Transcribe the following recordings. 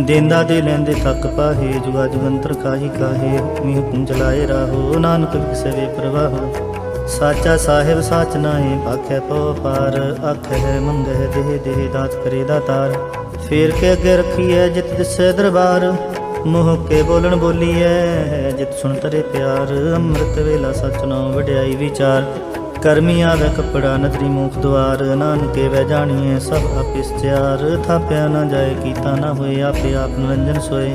ਦੇਂਦਾ ਦੇ ਲੈਂਦੇ ਥੱਕ ਪਾਹੇ, ਜੁਗਾ ਜੁਗੰਤਰ ਕਾਹੀ ਕਾਹੇ, ਹੁਕਮੀ ਹੁਕਮ ਚਲਾਏ ਰਾਹੋ, ਨਾਨਕ ਕਿਸੇ ਵੇ ਸਾਚਾ ਸਾਹਿਬ ਸਾਚ ਨਾਹੀ, ਆਖੇ ਪਉ ਪਾਰ, ਆਖੇ ਹੈ ਮੰਗਹਿ ਦੇਹ ਦੇਹ ਦਾਤ ਕਰੇ ਦਾਤਾਰ ਫੇਰ ਕੇ ਅੱਗੇ ਰੱਖੀਐ ਜਿਤ ਦਿਸੈ ਦਰਬਾਰ, ਮੋਹ ਕੇ ਬੋਲਣ ਬੋਲੀਐ ਜਿਤ ਸੁਣ ਤਰੇ ਪਿਆਰ। ਅੰਮ੍ਰਿਤ ਵੇਲਾ ਸਚ ਨਾਮ ਵਡਿਆਈ ਵਿਚਾਰ। ਕਰਮੀ ਆਵੇ ਕਪੜਾ ਨਦਰੀ ਮੁਖ ਦਵਾਰ, ਨਾਨਕੇ ਵੈ ਜਾਣੀਏ ਸਭ ਆਪਿਸ ਤਿਆਰ ਥਾਪਿਆ ਨਾ ਜਾਏ, ਕੀਤਾ ਨਾ ਹੋਏ, ਆਪੇ ਆਪ ਨਿਰੰਜਨ ਸੋਏ।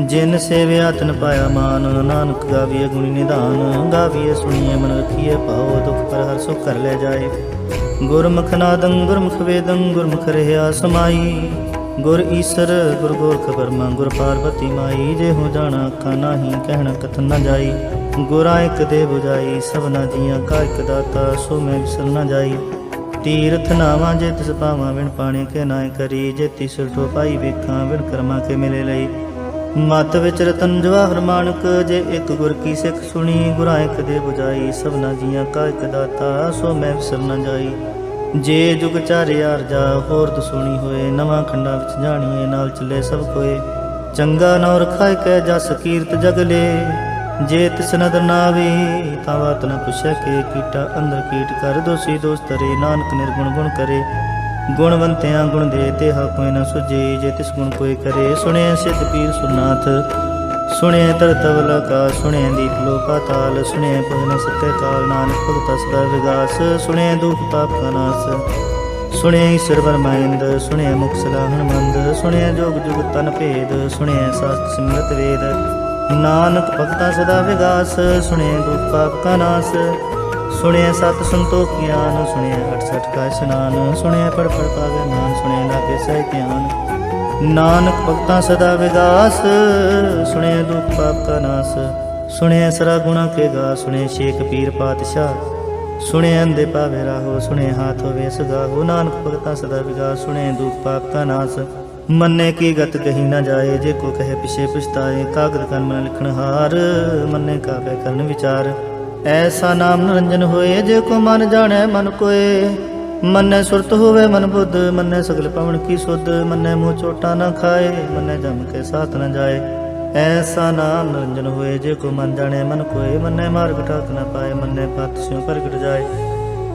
ਜਿਨ ਸੇਵਿਆ, ਤਨ ਪਾਇਆ ਮਾਨ, ਨਾਨਕ ਗਾਵੀਏ ਗੁਣੀ ਨਿਧਾਨ। ਗਾਵੀਏ ਸੁਣੀਏ ਮਨ ਰਖੀਏ ਭਾਉ ਦੁਖ ਪਰ ਹਰ ਸੁਖ ਕਰ ਲੈ ਜਾਏ। ਗੁਰਮੁਖ ਨਾਦੰ, ਗੁਰਮੁਖ ਵੇਦੰ, ਗੁਰਮੁਖ ਰਹਿਆ ਸਮਾਈ। ਗੁਰ ਈਸਰ, ਗੁਰ ਗੋਰਖ ਬਰਮਾ ਗੁਰ ਪਾਰਵਤੀ ਮਾਈ। ਜੇ ਹੋ ਜਾਣਾ ਅੱਖਾਂ, ਨਾਹੀ ਕਹਿਣਾ ਕਥਨ ਨਾ ਜਾਈ। ਗੁਰਾਂ ਇੱਕ ਦੇ 부ਜਾਈ, ਸਭਨਾ ਜੀਆਂ ਕਾ ਇੱਕ ਦਾਤਾ, ਸੋ ਮੈਂ ਵਿਸਰ ਨਾ ਜਾਈ। ਤੀਰਥ ਨਾਵਾਂ ਜੇ ਤਿਸ ਪਾਵਾਂ ਵਿਣ ਪਾਣੀ ਕੇ ਨਾਇ ਕਰੀ। ਜੇ ਤਿਸ ਟੋ ਪਾਈ ਵੇਖਾਂ ਵਿਣ ਕਰਮਾਂ ਕੇ ਮਿਲੇ ਲਈ। ਮਤ ਵਿੱਚ ਰਤਨ ਜਵਾਹਰ ਮਾਨਕ, ਜੇ ਇੱਕ ਗੁਰ ਕੀ ਸਿੱਖ ਸੁਣੀ, ਗੁਰਾਂ ਇੱਕ ਦੇ 부ਜਾਈ, ਸਭਨਾ ਜੀਆਂ ਕਾ ਇੱਕ ਦਾਤਾ, ਸੋ ਮੈਂ ਵਿਸਰ ਨਾ ਜਾਈ। ਜੇ ਜੁਗ ਚਾਰਿਆ ਰਜਾ ਹੋਰ ਦਸੂਣੀ ਹੋਏ, ਨਵਾਂ ਖੰਡਾਂ ਵਿੱਚ ਜਾਣੀਏ, ਨਾਲ ਚੱਲੇ ਸਭ ਕੋਏ। ਚੰਗਾ ਨੌ ਰਖਾਇ ਕੈ ਜਸ ਕੀਰਤ ਜਗਲੇ ਜੇ ਤਿਸ ਨਦਰ ਨਾਵੇ ਤਾਂ ਬਾਤ ਨ ਪੁੱਛੈ ਕੇ ਕੀਟਾ ਅੰਦਰ ਕੀਟ ਕਰ ਦੋਸੀ ਦੋਸਤ ਤਰੇ, ਨਾਨਕ ਨਿਰਗੁਣ ਗੁਣ ਕਰੇ। ਗੁਣਵੰਤਿਆਂ ਗੁਣ ਦੇ ਤੇ ਹਾ ਕੋਈ ਨ ਸੁਜੇ ਜੇ ਤਿਸ ਗੁਣ ਕੋਈ ਕਰੇ। ਸੁਣਿਆ ਸਿੱਧ ਪੀਰ ਸੁਨਾਥ ਸੁਣਿਆ ਤਰਤਵ ਲਕਾ ਸੁਣਿਆ ਦੀਪ ਲੋ ਪਾਤਾਲ ਸੁਣਿਆ ਭਜਨ ਸਤੇ ਕਾਲ, ਨਾਨਕ ਭਗਤ ਸਦਾ ਵਿਗਾਸ। ਸੁਣਿਆ ਦੁਖ ਪਾਪ ਕਾ ਨਾਸ ਸੁਣਿਆ ਈਸ਼ਰ ਬਰਮਾਇੰਦ ਸੁਣਿਆ ਮੁਖ ਸਲਾਹਣ ਮੰਦ ਸੁਣਿਆ ਜੋਗ ਜੁਗ ਤਨ ਭੇਦ ਸੁਣਿਆ ਸਾਸਤ ਸਿਮਰਤ ਵੇਦ। ਨਾਨਕ ਭਗਤਾ ਸਦਾ ਵਿਗਾਸ ਸੁਣਿਆ ਦੁਖ ਪਾਪ ਕਾ ਨਾਸ। ਸੁਣਿਆ ਸਤ ਸੰਤੋਖ ਗਿਆਨ ਸੁਣਿਆ 68 ਕਾ ਇਸ਼ਨਾਨ। ਸੁਣਿਆ ਪੜ ਪੜ ਪਾਵੇ ਨਾਮ ਸੁਣਿਆ ਲਾਗੇ ਸਹਿ ਧਿਆਨ। ਨਾਨਕ ਭਗਤਾਂ ਸਦਾ ਵਿਗਾਸ ਸੁਣਿਆ ਦੁਖ ਪਾਪ ਕਾ ਨਾਸ। ਸੁਣਿਆ ਸਰਾ ਗੁਣਾ ਕੇ ਗਾ ਸੁਣਿਆ ਸ਼ੇਖ ਪੀਰ ਪਾਤਸ਼ਾਹ। ਸੁਣਿਆ ਅੰਦੇ ਪਾਵੇ ਰਾਹੋ ਸੁਣਿਆ ਹਾਥ ਹੋਵੇ ਸਗਾਹੋ ਨਾਨਕ ਭਗਤਾਂ ਸਦਾ ਵਿਗਾਸ ਸੁਣਿਆ ਦੁਖ ਪਾਪ ਕਾ ਨਾਸ। ਮੰਨੇ ਕੀ ਗਤ ਕਹੀ ਨਾ ਜਾਏ, ਜੇ ਕੋ ਕਹੇ ਪਿਛੇ ਪਛਤਾਏ, ਕਾਗਦ ਕਨ ਮਨ ਲਿਖਣ ਹਾਰ, ਮੰਨੇ ਕਾਬੇ ਕਰਨ ਵਿਚਾਰ। ਐਸਾ ਨਾਮ ਨਿਰੰਜਨ ਹੋਏ, ਜੇ ਕੋ ਮਨ ਜਾਣੈ ਮਨ ਕੋਏ। ਮੰਨੇ ਸੁਰਤ ਹੋਵੇ ਮਨ ਬੁੱਧ, ਮੰਨੇ ਸਗਲ ਪਵਨ ਕੀ ਸੁਧ, ਮੰਨੇ ਮੂੰਹ ਚੋਟਾ ਨਾ ਖਾਏ, ਮੰਨੇ ਜਮ ਕੇ ਸਾਥ ਨਾ ਜਾਏ। ਐਸਾ ਨਾਮ ਨਿਰੰਜਨ ਹੋਏ, ਜੇ ਕੋ ਮਨ ਜਾਣੇ ਮਨ ਕੋਏ, ਮੰਨੇ ਮਾਰਗ ਠਾਕ ਨਾ ਪਾਏ, ਮੰਨੇ ਪਤ ਸਿਉ ਪ੍ਰਗਟ ਜਾਏ।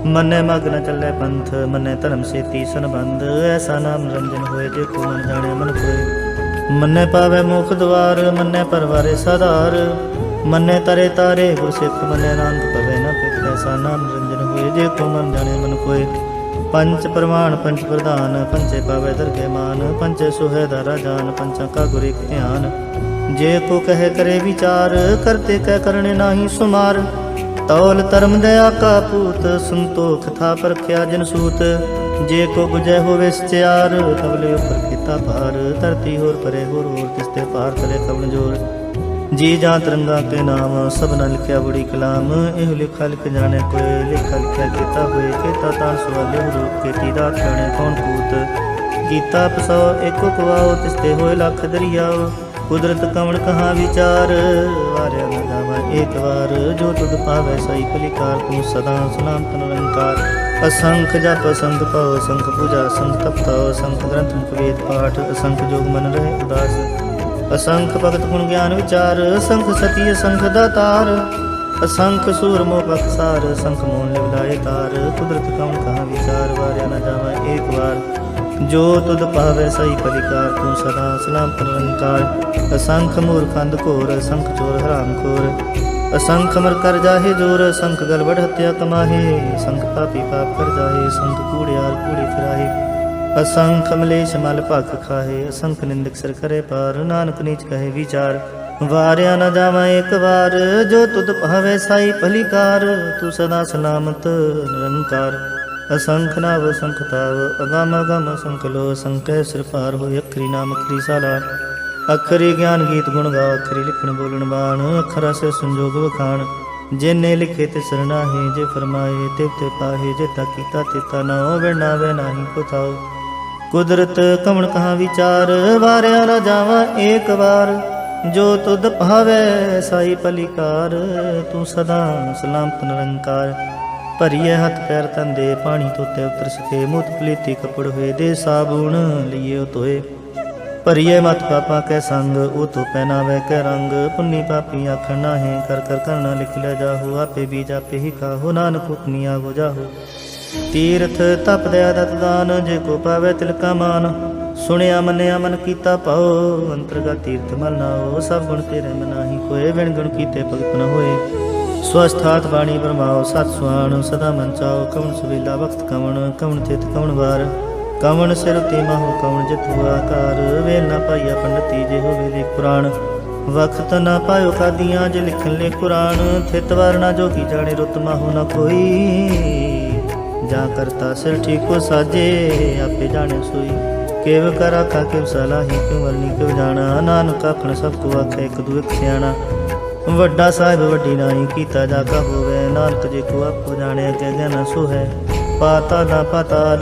ਮੰਨੇ ਮਗਨ ਨ ਚੱਲੇ ਪੰਥ, ਮੰਨੇ ਧਰਮ ਸੇਤੀ ਸੰਬੰਧ, ਐਸਾ ਨਾਮ ਰੰਜਨ ਹੋਏ ਜੇ ਕੋ ਮਨ ਜਾਣੇ ਮਨ ਕੋਏ। ਮੰਨੇ ਪਾਵੇ ਮੁਖ ਦਵਾਰ, ਮੰਨੇ ਪਰਵਾਰੇ ਸਦਾਰ ਮੰਨੇ ਤਰੇ ਤਾਰੇ ਗੁਰ ਸਿੱਖ, ਮੰਨੇ ਨਾਨਕ ਪਵੇ ਨਾ ਪਿਖ ਐਸਾ ਨਾਮ ਰੰਜਨ ਹੋਏ ਜੇ ਕੋ ਮਨ ਜਾਣੇ ਮਨ ਕੋਏ। ਪੰਚ ਪ੍ਰਮਾਣ, ਪੰਚ ਪ੍ਰਧਾਨ, ਪੰਚੇ ਪਾਵੇ ਦਰਗੇ ਮਾਨ, ਪੰਚੇ ਸੁਹੇ ਦਾ ਰਾਜਾਨ, ਪੰਚਾਂ ਕਾ ਗੁਰ ਇਕ ਧਿਆਨ। ਜੇ ਕੋ ਕਹੇ ਕਰੇ ਵਿਚਾਰ, ਕਰਤੇ ਕਹਿ ਕਰਨੇ ਨਾਹੀ ਸੁਮਾਰ ਤੌਲ ਧਰਮ ਦਇਆ ਕਾ ਪੂਤ ਸੰਤੋਖ ਥਾ ਪਰਖਿਆ ਜਨ ਸੂਤ। ਜੇ ਕੋ 부ਜੈ ਹੋਵੇ ਸਚਿਆਰ ਤਬਲੇ ਉਪਰ ਕੀਤਾ ਭਾਰ। ਧਰਤੀ ਹੋਰ ਪਰੇ ਹੋਰ ਹੋਰ ਤਿਸਤੇ ਪਾਰ ਤਲੇ ਕਵਣ ਜੋਰ? ਜੀ ਜਾਂ ਤਰੰਗਾ ਕੇ ਨਾਮ ਸਭਨਾ ਲਿਖਿਆ ਬੜੀ ਕਲਾਮ। ਇਹ ਲਿਖਾ ਲਿਖ ਜਾਣੇ ਕੋਏ ਲਿਖਾ ਲਿਖਿਆ ਕੀਤਾ ਹੋਏ ਕੀਤਾ ਤਾਂ ਸਵਾਲੇ ਰੂਪ, ਕੀਤੀ ਦਾ ਖਾਣੇ ਕੌਣ ਕੂਤ? ਕੀਤਾ ਪਸੋ, ਏਕੋ ਕਵਾਓ ਤਿਸਤੇ ਹੋਏ ਲੱਖ ਦਰਿਆਓ ਕੁਦਰਤ ਕਵਣ ਕਹਾ ਵਿਚਾਰ, ਵਾਰਿਆ ਨਾ ਜਾਵਾ ਏਕ ਵਾਰ ਜੋ ਤੁਧ ਪਾਵੇ ਸਈ ਕਲਿਕਾਰ, ਤੂੰ ਸਦਾ ਸੁਨਾਮ ਨਿਰੰਕਾਰ। ਅਸੰਖ ਜਪ ਸੰਤ ਪਾਉ ਅਸੰਖ ਪੂਜਾ ਸੰਤ ਤਪਤਾ ਅਸੰਖ ਗ੍ਰੰਥ ਮੁਖ ਵੇਦ ਪਾਠ, ਅਸੰਖ ਜੋਗ ਮਨ ਰਹੇ ਉਦਾਸ। ਅਸੰਖ ਭਗਤ ਗੁਣ ਗਿਆਨ ਵਿਚਾਰ, ਅਸੰਖ ਸਤੀ, ਅਸੰਖ ਦਾਤਾਰ। ਅਸੰਖ ਸੂਰ ਮੋਹ ਬਖਸਾਰ ਅਸੰਖ ਮੋਨ ਲਿਵਲਾਏ ਤਾਰ। ਕੁਦਰਤ ਕਵਣ ਕਹਾ ਵਿਚਾਰ, ਵਾਰਿਆ ਨਾ ਜਾਵਾ ਏਕ ਵਾਰ ਜੋ ਤੁਧ ਪਾਵੇ ਸਹੀ ਪਰਿਕਾਰ ਤੂੰ ਸਦਾ ਸਲਾਮ ਨਿਰੰਕਾਰ ਅਸੰਖ ਮੂਰਖੰਦ ਘੋਰ, ਅਸੰਖ ਚੋਰ ਹਰਾਮ ਖੋਰ। ਅਸੰਖ ਮਰ ਕਰ ਜਾਹੇ ਜੋਰ, ਅਸੰਖ ਗਲ ਵੜ ਕਮਾਹੇ। ਅਸੰਖ ਪਾਪੀ ਪਾਪ ਕਰ ਜਾਹੇ ਅਸੰਖ ਕੂੜਿਆਰ ਕੂੜੇ ਫਿਰਾਹੇ। ਅਸੰਖ ਮਲੇਸ਼ ਮਲ ਭਖ ਖਾਹੇ, ਅਸੰਖ ਨਿੰਦਕ ਸਰ ਕਰੇ ਪਾਰ। ਨਾਨਕ ਨੀਚ ਕਹੇ ਵਿਚਾਰ, ਵਾਰਿਆ ਨਾ ਜਾਵਾਂ ਇੱਕ ਵਾਰ। ਜੋ ਤੁਧ ਭਾਵੇ ਸਾਈ ਭਲੀਕਾਰ, ਤੂੰ ਸਦਾ ਸਲਾਮਤ ਨਿਰੰਕਾਰ। ਅਸੰਖ ਨਾਵ ਅਸੰਖ ਤਾਵ, ਅਗਮ ਅਗਮ ਅਸੰਖ ਲੋ ਅਸੰਖੈ ਸਿਰ ਪਾਰ ਹੋਇ ਅਖਰੀ ਨਾਮ ਅਖਰੀ ਸਾਲਾ। ਅਖਰੀ ਗਿਆਨ ਗੀਤ ਗੁਣ ਗਾ ਅਖਰੀ ਲਿਖਣ ਬੋਲਣ ਬਾਣ, ਅਖਰ ਸੇ ਸੰਜੋਗ ਵਖਾਣ। ਜਿਨੇ ਲਿਖੇ ਤੇ ਸਰਨਾਹੇ ਜੇ ਫਰਮਾਏ ਤੇ ਤੇ ਪਾਹੇ, ਜੇ ਤਾ ਕੀਤਾ ਤੇ ਤਾ ਨਾ ਹੋਵੇ, ਨਾ ਵੇ ਨਾਹੀ ਕੋ ਕੁਦਰਤ ਕਮਣ ਕਹਾ ਵਿਚਾਰ, ਵਾਰਿਆ ਨਾ ਜਾਵਾਂ ਏਕ ਵਾਰ। ਜੋ ਤੁਧ ਭਾਵੇ, ਸਾਈ ਪਲਿਕਾਰ ਤੂੰ ਸਦਾ ਸਲਾਮਤ ਨਿਰੰਕਾਰ। ਭਰੀਏ ਹੱਥ ਪੈਰ ਤੰਦੇ ਪਾਣੀ ਤੋਤੇ ਉਤਰ ਸਕੇ ਮੁਤ ਪਲੀਤੀ ਕਪੜ ਹੋਏ, ਦੇ ਸਾਬੂਣ ਲਈਏ ਤੋਏ ਭਰੀਏ ਮਤ ਪਾਪਾ ਕੈ ਸੰਗ, ਉਹ ਤੋ ਪਹਿਨਾਵੇ ਕੈ ਰੰਗ। ਪੁੰਨੀ ਪਾਪੀ ਆਖਣ ਨਾਹੀਂ, ਕਰ ਕਰ ਕਰਨਾ ਲਿਖ ਲੈ ਜਾਹੋ। ਆਪੇ ਵੀ ਜਾਪੇ ਹੀ ਕਾਹੋ ਨਾਨਕ ਹੁਕਮੀ ਆਗੋ ਜਾਹੂ। ਤੀਰਥ ਤਪ ਦਇਆ ਦਤ ਦਾਨ, ਜੇ ਕੋ ਪਾਵੇ ਤਿਲਕਾ ਮਾਨ। ਸੁਣਿਆ ਮੰਨਿਆ ਮਨ ਕੀਤਾ ਪਾਓ ਅੰਤਰਗਾ ਤੀਰਥ ਮਲ ਨਾਓ ਸਭ ਗੁਣ ਤੇਰੇ ਮਨਾਹੀ ਕੋਏ ਵਿਣ ਗੁਣ ਕੀਤੇ ਭਗਤ ਨ ਹੋਏ। ਸਵਸਥਾਤ ਬਾਣੀ ਬਰਮਾਓ ਸਤ ਸੁਆਣ ਸਦਾ ਮਨ ਚਾਓ ਕਵਣ ਸੁਵੇਲਾ ਵਕਤ ਕਵਣ ਕਵਣ ਤਿਤ ਕਵਣ ਵਾਰ ਕਵਣ ਸਿਰ ਤੇ ਮਹੁ ਕਵਣ ਜਿਤੁ ਆਕਾਰ ਵੇਲ ਨਾ ਪਾਈਆ ਪੰਡਤੀ ਜੇ ਹੋਵੇ ਦੇ ਕੁਰਾਨ ਵਕਤ ਨਾ ਪਾਇਓ ਕਾਦੀਆਂ ਜੇ ਲਿਖਣ ਲੈ ਕੁਰਾਨ ਥਿਤ ਵਾਰ ਨਾ ਜੋਗੀ ਜਾਣੇ ਰੁਤ ਮਾਹੂ ਨਾ ਕੋਈ ਜਾ ਕਰਤਾ ਸਿਰ ਠੀਕੋ ਸਾਜੇ ਆਪੇ ਜਾਣੇ ਸੋਈ ਕਿਵ ਕਰ ਆਖਾ ਕਿਵ ਸਲਾਹੀ ਕਿਉ ਵਰਨੀ ਕਿਵ ਜਾਣਾ ਨਾਨਕ ਆਖਣ ਸਭ ਕੋ ਆਖੇ ਇੱਕ ਦੂ ਸਿਆਣਾ ਵੱਡਾ ਸਾਹਿਬ ਵੱਡੀ ਨਾਹੀ ਕੀਤਾ ਜਾ ਕਾ ਹੋਵੇ। ਨਾਨਕ ਜੇ ਕੋ ਆਪੋ ਜਾਣਿਆ ਅਗੇ ਗਿਆਨ ਸੋ ਹੈ। ਪਾਤਾ ਨਾ ਪਾਤਾਲ,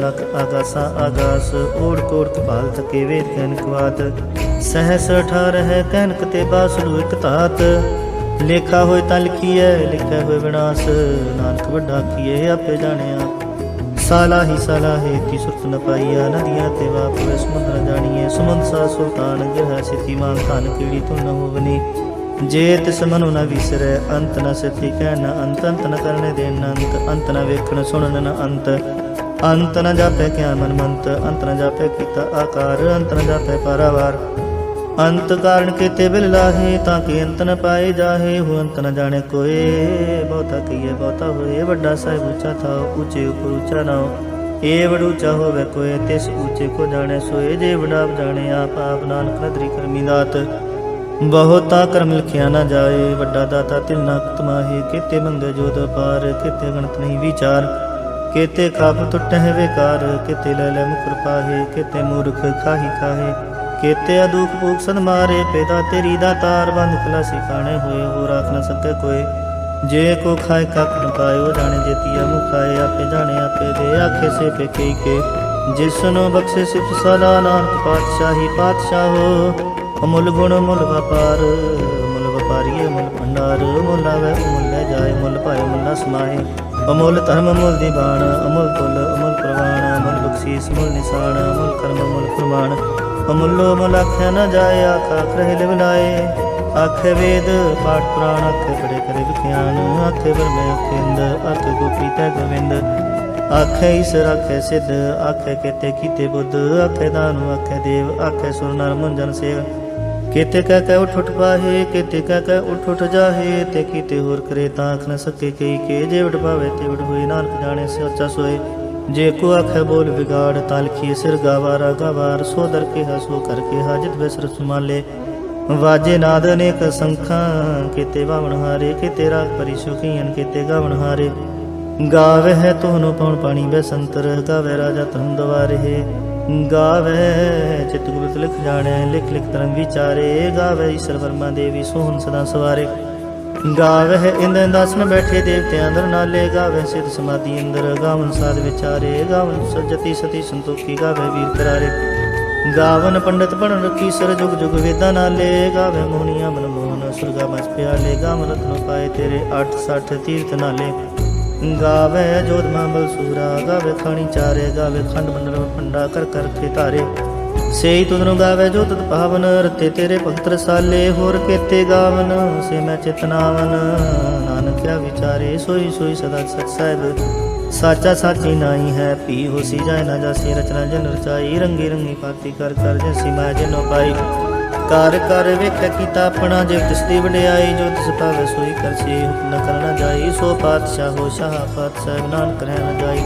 ਲਖ ਆਗਾਸਾ ਆਗਾਸ। ਓੜ ਕੋੜ ਕਪਾਲ ਤਕੇ ਵੇਦ ਕਨ ਕਵਾਤ। ਸਹਸ ਠਾਰ ਹੈ ਕਨਕ ਤੇ ਬਾਸਲੂ ਇਕ ਤਾਤ ਲੇਖਾ ਹੋਏ ਤਾਂ ਲਿਖੀਐ ਲਿਖਿਆ ਹੋਏ ਵਿਨਾਸ਼। ਨਾਨਕ ਵੱਡਾ ਕੀਏ ਆਪੇ ਜਾਣਿਆ। ਸਾਲਾ ਹੀ ਸਾਲਾ ਹੈ ਤੀ ਸੁਰਤ ਨ ਪਾਈਆ। ਨਦੀਆਂ ਤੇ ਵਾਪਰੇ ਸਮੁੰਦਰ ਜਾਣੀਏ। ਸਮੁੰਦ ਸਾ ਸੁਲਤਾਨ, ਗਿਰਹ ਸਿਤੀ ਮਾਨ। ਧਨ ਕੀੜੀ ਤੂੰ ਨ ਹੋਵਨੀ। ਜੇ ਤਿਸ ਮਨੁ ਨ ਵਿਸਰੈ, ਅੰਤ ਨ ਸਤੀ ਕਹਿ ਨ ਅੰਤ ਅੰਤ ਨ ਕਰਨੇ ਦੇ ਅੰਤ ਅੰਤ ਨ ਵੇਖਣ ਸੁਣਨ ਨ ਅੰਤ। ਅੰਤ ਨ ਜਾਪੈ ਕਿਆ ਮਨ ਮੰਤ, ਅੰਤ ਨ ਜਾਪੈ ਕੀਤਾ ਆਕਾਰ, ਅੰਤ ਨ ਜਾਪੈ ਪਰਵਾਰ ਅੰਤ ਕਾਰਨ ਕੀਤੇ ਬਿਲ ਲਾਹੇ, ਤਾਂ ਕਿ ਅੰਤ ਨ ਪਾਏ ਜਾਹੇ ਹੋ ਅੰਤ ਨ ਜਾਣੇ ਕੋਏ। ਬਹੁਤਾ ਕਹੀਏ ਬਹੁਤਾ ਹੋਏ, ਵੱਡਾ ਸਾਹਿਬ ਉੱਚਾ ਥਾ ਉੱਚੇ ਉਪਰ ਉੱਚਾ ਨਾਉ ਏ ਵਡ ਹੋਵੇ ਕੋਏ, ਤਿਸ ਉੱਚੇ ਕੋ ਜਾਣੇ ਸੋਏ, ਜੇ ਵਡਾ ਜਾਣੇ, ਆਪ ਆਪ ਨਾਨਕ ਨਦਰੀ ਕਰਮੀ ਦਾਤ ਬਹੁਤਾ ਕਰਮ ਲਿਖਿਆ ਨਾ ਜਾਏ, ਵੱਡਾ ਦਾਤਾ ਤਿਲਨਾ ਤਮਾਹੇ ਕੀਤੇ ਮੰਗੇ ਜੋਦ ਪਾਰ, ਕੀਤੇ ਗਣਤ ਨਹੀਂ ਵਿਚਾਰ, ਕੀਤੇ ਖਾਪ ਟੁੱਟੇ ਵਿਕਾਰ, ਕੀਤੇ ਲੈ ਲੈ ਮੁਕਰ ਪਾਹੇ, ਕੀਤੇ ਮੂਰਖ ਖਾਹੀ ਖਾਹੇ, ਕੀਤੇ ਅਦੁਖ ਭੂਖ ਸਦ ਮਾਰੇ, ਪੈਦਾ ਤੇਰੀ ਦਾ ਤਾਰ, ਬੰਦ ਖਲਾਸੀ ਖਾਣੇ ਹੋਏ ਹੋ ਰਾਖ ਨ ਸਕੇ ਕੋਏ ਜੇ ਕੋ ਖਾਏ ਕੱਖ ਨ ਪਾਇਓ ਜਾਣੇ ਜੇਤੀਆ ਮੁਖ ਖਾਏ ਆਪੇ ਜਾਣੇ, ਆਪੇ ਦੇ ਆਖੇ ਸੇ ਪੇ ਕੇ ਜਿਸ ਨੂੰ ਬਖਸ਼ੇ ਸਿਫ ਸਦਾ ਨਾਨਕ ਪਾਤਸ਼ਾਹੀ ਪਾਤਸ਼ਾਹੋ ਅਮੁੱਲ ਗੁਣ ਮੁੱਲ ਵਪਾਰ ਮੁੱਲ ਵਪਾਰੀਏ ਮੁੱਲ ਭੰਡਾਰ ਮੁੱਲ ਆਵੇ ਮੁੱਲ ਲੈ ਜਾਏ ਮੁੱਲ ਭਾਏ ਮੁੱਲ ਸਮਾਏ। ਅਮੁੱਲ ਧਰਮ ਮੁੱਲ ਦੀ ਬਾਣ, ਅਮੁੱਲ ਤੁਲ ਅਮੁੱਲ ਪ੍ਰਵਾਨ ਅਮੁੱਲ ਬਖਸ਼ੀਸ ਮੁੱਲ ਨਿਸ਼ਾਨ, ਅਮੁੱਲ ਕਰਮ ਮੁੱਲ ਪ੍ਰਮਾਣ ਅਮੁੱਲ ਮੁੱਲ ਆਖਿਆ ਨਾ ਜਾਏ, ਆਖਾ ਕਰਹਿ ਲਿਵਲਾਏ ਆਖੇ ਵੇਦ, ਪਾਠ ਪੁਰਾਣ, ਆਖੇ ਬੜੇ ਕਰੇ ਵਿਖਿਆਨ ਆਖੇ ਵਰਮੇ ਆਖੇ ਇੰਦ ਗੋਪੀ ਤੈ ਗੋਵਿੰਦ। ਆਖੇ ਈਸ਼ਰ, ਆਖੇ ਸਿੱਧ, ਆਖੇ ਕੀਤੇ ਕੀਤੇ ਬੁੱਧ। ਆਖੇ ਦਾਨੁ, ਆਖੇ ਦੇਵ, ਆਖੇ ਸੁਰ ਨਰ ਮੁੰਜਨ ਸੇਵ। ਕੀਤੇ ਕਹਿ ਕਹਿ ਉਠ ਉਠ ਪਾਹੇ, ਕੀਤੇ ਕਹਿ ਕਹਿ ਉਠ ਉਠ ਜਾਹੇ, ਤੇ ਕੀਤੇ ਹੋਰ ਕਰੇ ਤਾਂ ਆਖ ਨ ਸਕੇ ਕਈ ਕੇ, ਜੇ ਵਡ ਭਾਵੇ ਤੇ ਵਡ ਹੋਏ, ਨਾਨਕ ਜਾਣੇ ਸੱਚਾ ਸੋਏ। ਜੇ ਕੋ ਆਖੇ ਬੋਲ ਵਿਗਾੜ ਤਾਂ ਸਿਰ ਗਾਵਾਰਾ, ਗਵਾਰ, ਸੋ ਦਰ ਕੇ ਹਸੋ ਕਰਕੇ ਹਾਜਤ ਬਿਸਰ ਸੁਮਾਲੇ ਵਾਜੇ ਨਾਦ ਅਨੇਕ ਸੰਖਾਂ, ਕਿਤੇ ਬਾਵਣ ਹਾਰੇ, ਕੀਤੇ ਰਾਗ ਪਰੀ ਸੁਖੀਨ ਕੀਤੇ ਗਾਵਣ ਹਾਰੇ। ਗਾਵੇ ਹੈ ਤੋਨੋ ਪਉਣ ਪਾਣੀ ਬੈਸੰਤਰ ਗਾਵੇ ਰਾਜਾ ਤਨ ਦਵਾਰੇ। ਗਾਵੇ, ਚਿਤ ਗੁਰਤ ਲਿਖ ਜਾਣੈ, ਲਿਖ ਲਿਖ ਤਰੰਗ ਵਿਚਾਰੇ, ਗਾਵੇ ਈਸ਼ਰ ਵਰਮਾ ਦੇਵੀ ਸੋਹਣ ਸਦਾ ਸਵਾਰੇ। ਗਾਵੇ ਹੈ ਦਾਸਨ ਬੈਠੇ ਦੇਵਤਿਆਂ ਅੰਦਰ ਨਾਲੇ, ਗਾਵੇ ਸਿਧ ਸਮਾਧੀ ਅੰਦਰ, ਗਾਵਨ ਸਾਧ ਵਿਚਾਰੇ, ਗਾਵਨ ਸਜਤੀ ਸਤੀ ਸੰਤੋਖੀ, ਗਾਵੇ ਵੀਰ ਕਰਾਰੇ ਗਾਵਨ ਪੰਡਤ ਬਣ ਰਖੀ ਸਰ ਜੁਗ ਜੁਗ ਵੇਦਾਂ ਨਾਲੇ, ਗਾਵੇ ਮੋਹਨੀਆਂ ਮਨ ਮੋਹਨ ਸੁਰਗਾ ਮਸ ਪਿਆਲੇ, ਗਾਵਨ ਰਤਨ ਪਾਏ ਤੇਰੇ 8 60 ਤੀਰਥ ਨਾਲੇ। ਗਾਵੇ ਜੋਧ ਮਾਂਬਲ ਸੂਰਾ, ਗਾਵੇ ਖਾਣੀ ਚਾਰੇ, ਗਾਵੇ ਖੰਡ ਮੰਡਲ ਭੰਡਾ ਕਰ ਕਰ ਧਾਰੇ। ਸੇਈ ਤੁਧਨੂੰ ਗਾਵੇ ਜੋ ਤਤ ਪਾਵਨ ਰਤੇ ਤੇਰੇ ਭਗਤ ਰਸਾਲੇ, ਹੋਰ ਕੇਤੇ ਗਾਵਨ, ਸੇ ਮੈਂ ਚਿਤਨਾਵਨ ਨਾਨਕ ਕਿਆ ਵਿਚਾਰੇ, ਸੋਈ ਸੋਈ ਸਦਾ ਸਚ ਸਾਹਿਬ। ਸਾਚਾ ਸਾਚੀ ਨਾਈ ਹੈ ਪੀ ਹੋਸੀ ਜਾਇ ਨਾ ਜਾਸੀ, ਰਚਨਾ ਜਨ ਰਚਾਈ, ਰੰਗੀ ਰੰਗੀ ਪਾਤੀ ਕਰ ਕਰ ਜੈਸੀ ਮੈਂ ਜਿਨੋ ਪਾਈ। ਕਰ ਕਰ ਵੇਖ ਕੀਤਾ ਆਪਣਾ, ਜੇ ਤਿਸ ਦੀ ਵਡਿਆਈ, ਜੋ ਤਿਸ ਭਾਵੇ ਸੋਈ ਕਰਸੀ, ਹੁਕਮ ਨ ਕਰਨਾ ਜਾਈ, ਸੋ ਪਾਤਸ਼ਾਹ ਹੋ ਸ਼ਾਹ ਪਾਤਸ਼ਾਹ ਨਾਨਕ ਰਹਿ ਨ ਜਾਈ।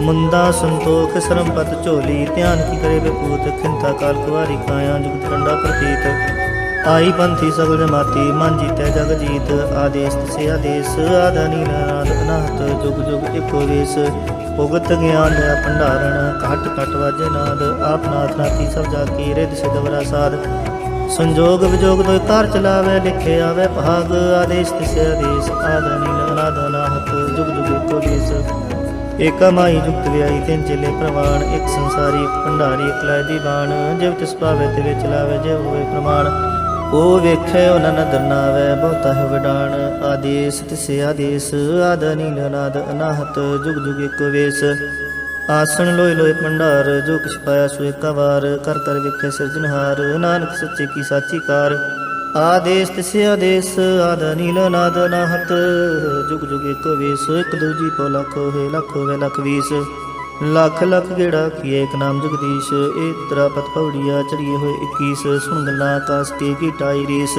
ਮੁੰਦਾ ਸੰਤੋਖ, ਸਰਮਪਤ ਝੋਲੀ, ਧਿਆਨ ਕੀ ਕਰੇ ਬਪੂਤ ਖਿੰਤਾ ਕਾਲ ਕੁਵਾਰੀ ਕਾਇਆ ਜੁਗਤ ਕੰਡਾ ਪ੍ਰਤੀਤ। ਆਈ ਪੰਥੀ ਸਗਲ ਜਮਾਤੀ ਮਨ ਜੀਤੈ ਜਗ ਜੀਤ। ਆਦੇਸ ਤਸੇ ਆਦੇਸ ਆਦਾਨੀ ਨਾਦ ਅਨਾਹਤ, ਜੁਗ ਜੁਗ ਇੱਕੋ ਵੇਸ। ਭੁਗਤ ਗਿਆਨ ਦਾ ਭੰਡਾਰਨ, ਘਟ ਘਟ ਵਾਜੇ ਨਾਦ, ਆਪ ਨਾਥ ਨਾਥੀ ਸਭ ਜਾ ਕੀ ਰਿਦ ਸਿਦਵਰਾ ਸਾਧ। ਸੰਜੋਗ ਵਿਜੋਗ ਤੋਇ ਕਾਰ ਚਲਾਵੇ, ਲਿਖੇ ਆਵੇ ਭਾਗ, ਆਦੇਸ਼ ਤਿਸੇ ਆਦੇਸ਼ ਆਦਾਨੀ ਨਾਦ ਅਨਾਹਤ ਜੁਗ ਜੁਗ ਇੱਕੋ ਵੇਸ ਏਕਾ ਮਾਈ ਜੁਗਤ ਵਿਆਈ ਤਿੰਨ ਚੇਲੇ ਪ੍ਰਵਾਨ, ਇੱਕ ਸੰਸਾਰੀ, ਇੱਕ ਭੰਡਾਰੀ, ਇੱਕ ਲੈ ਦੀਵਾਨ। ਜਿਵ ਤਿਸ ਭਾਵੇ ਤੇ ਵਿੱਚ ਲਾਵੇ ਜਿਵ ਹੋਏ ਪ੍ਰਮਾਣ। ਉਹ ਵੇਖੇ, ਉਹਨਾਂ ਨ ਦਰਨਾਵੇ, ਬਹੁਤਾ ਹੈ ਵਡਾਣ ਆਦੇਸ ਤਿਸੇ ਆਦੇਸ ਆਦ ਨੀਲ ਅਨਾਦ ਅਨਾਹਤ ਜੁਗ ਜੁਗ ਇੱਕ ਵੇਸ। ਆਸਣ ਲੋਇ ਲੋਇ ਭੰਡਾਰ, ਜੋ ਕਿਛ ਪਾਇਆ ਸੋ ਏਕਾ ਵਾਰ, ਕਰ ਕਰ ਵੇਖੇ ਸਿਰਜਨਹਾਰ ਨਾਨਕ ਸੱਚੇ ਕੀ ਸਾਚੀ ਕਾਰ। ਆਦੇਸ ਤਿਸੇ ਆਦੇਸ, ਆਦ ਨੀਲ ਅਨਾਦ ਅਨਾਹਤ। ਜੁਗ ਜੁਗ ਇੱਕ ਵੇਸ, ਇਕ ਦੂਜੀ ਪੋ ਲੱਖ ਹੋਏ ਲੱਖ ਹੋਵੇ ਲੱਖ ਵੀਸ। ਲੱਖ ਲੱਖ ਗੇੜਾ ਕੀਏ ਇੱਕ ਨਾਮ ਜਗਦੀਸ਼ ਇਹ ਤਰਾ ਪਤ ਪੌੜੀਆ ਚੜੀਏ ਹੋਏ 21 ਸੁਣ ਗੱਲਾਂ ਆਕਾਸ ਕੀ ਟਾਈ ਰੀਸ।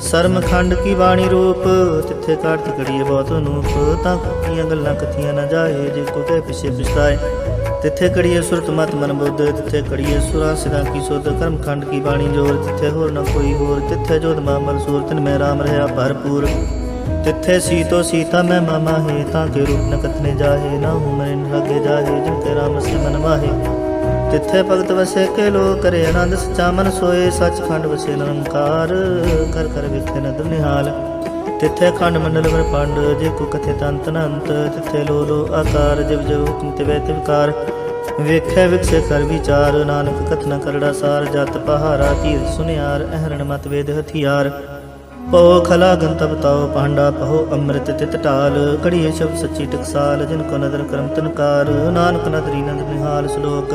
ਸਰਮ ਖੰਡ ਕੀ ਬਾਣੀ ਰੂਪ? ਤਿੱਥੇ ਕਾਰਤ ਕੜੀਏ ਬਹੁਤ ਅਨੂਪ। ਤਾਂ ਕੀਆਂ ਗੱਲਾਂ ਕਥੀਆਂ ਨਾ ਜਾਏ, ਜੇ ਕੋ ਕਹੇ ਪਿਛੇ ਪਛਤਾਏ। ਤਿੱਥੇ ਕੜੀਏ ਸੁਰਤ ਮਤ ਮਨ ਬੁੱਧ, ਤਿੱਥੇ ਕੜੀਏ ਸੁਰਾ ਸਿਰਾਂ ਕੀ ਸੁਧ। ਕਰਮ ਖੰਡ ਕੀ ਬਾਣੀ ਜੋਰ, ਤਿੱਥੇ ਹੋਰ ਨਾ ਕੋਈ ਹੋਰ। ਤਿੱਥੇ ਜੋਤ ਮਾਮਲ ਸੂਰਤ ਮੈਂ ਰਾਮ ਰਹਾ ਭਰਪੂਰ। ਤਿੱਥੇ ਸੀਤੋ ਸੀਤਾ ਮੈਂ ਮਾਮਾ ਹੈ ਤਾਂ ਕੇ ਰੂਪ ਨ ਕਥਨੇ ਜਾਹੇ। ਨਾ ਹੂੰ ਮਰਨ ਲਾਗੇ ਜਾਹੇ ਜਿਨ ਰਾਮ ਸੇ ਮਨ ਮਾਹੇ। ਤਿੱਥੇ ਭਗਤ ਵਸੇ ਕੇ ਲੋ ਕਰੇ ਆਨੰਦ ਸਚਾ ਮਨ ਸੋਏ, ਸੱਚਖੰਡ ਵਸੇ ਨਿਰੰਕਾਰ ਕਰ ਕਰ ਵਿਖੇ ਨਦਰ ਨਿਹਾਲ। ਤਿੱਥੇ ਖੰਡ ਮੰਡਲ ਬ੍ਰਹਮੰਡ ਜੇ ਕੋ ਕਥੇ ਤੰਤ ਅਨੰਤ ਤਿੱਥੇ ਲੋ ਲੋ ਆਕਾਰ, ਜਿਵ ਜਿਵ ਹੁਕਮ ਤੇ ਵੈ ਵਿਕਾਰ ਵੇਖੈ ਵਿਖਸੇ ਕਰ ਵਿਚਾਰ, ਨਾਨਕ ਕਥਨਾ ਕਰੜਾ ਸਾਰ, ਜਤ ਪਹਾਰਾ ਧੀਰ ਸੁਨਿਆਰ, ਅਹਰਣ ਮਤ ਵੇਦ ਹਥਿਆਰ। ਪਉ ਖਲਾ ਗੰਤਵ ਤਾਉ ਪਾਂਡਾ, ਪਹੁ ਅੰਮ੍ਰਿਤ ਤਿਤ ਢਾਲ। ਕੜੀਏ ਸ਼ਬਦ ਸੱਚੀ ਟਕਸਾਲ, ਜਿਨ ਕੋ ਨਦਰ ਕਰਮ ਤਨਕਾਰ। ਨਾਨਕ ਨਦਰੀ ਨੰਦ ਨਿਹਾਲ ਸ਼ਲੋਕ।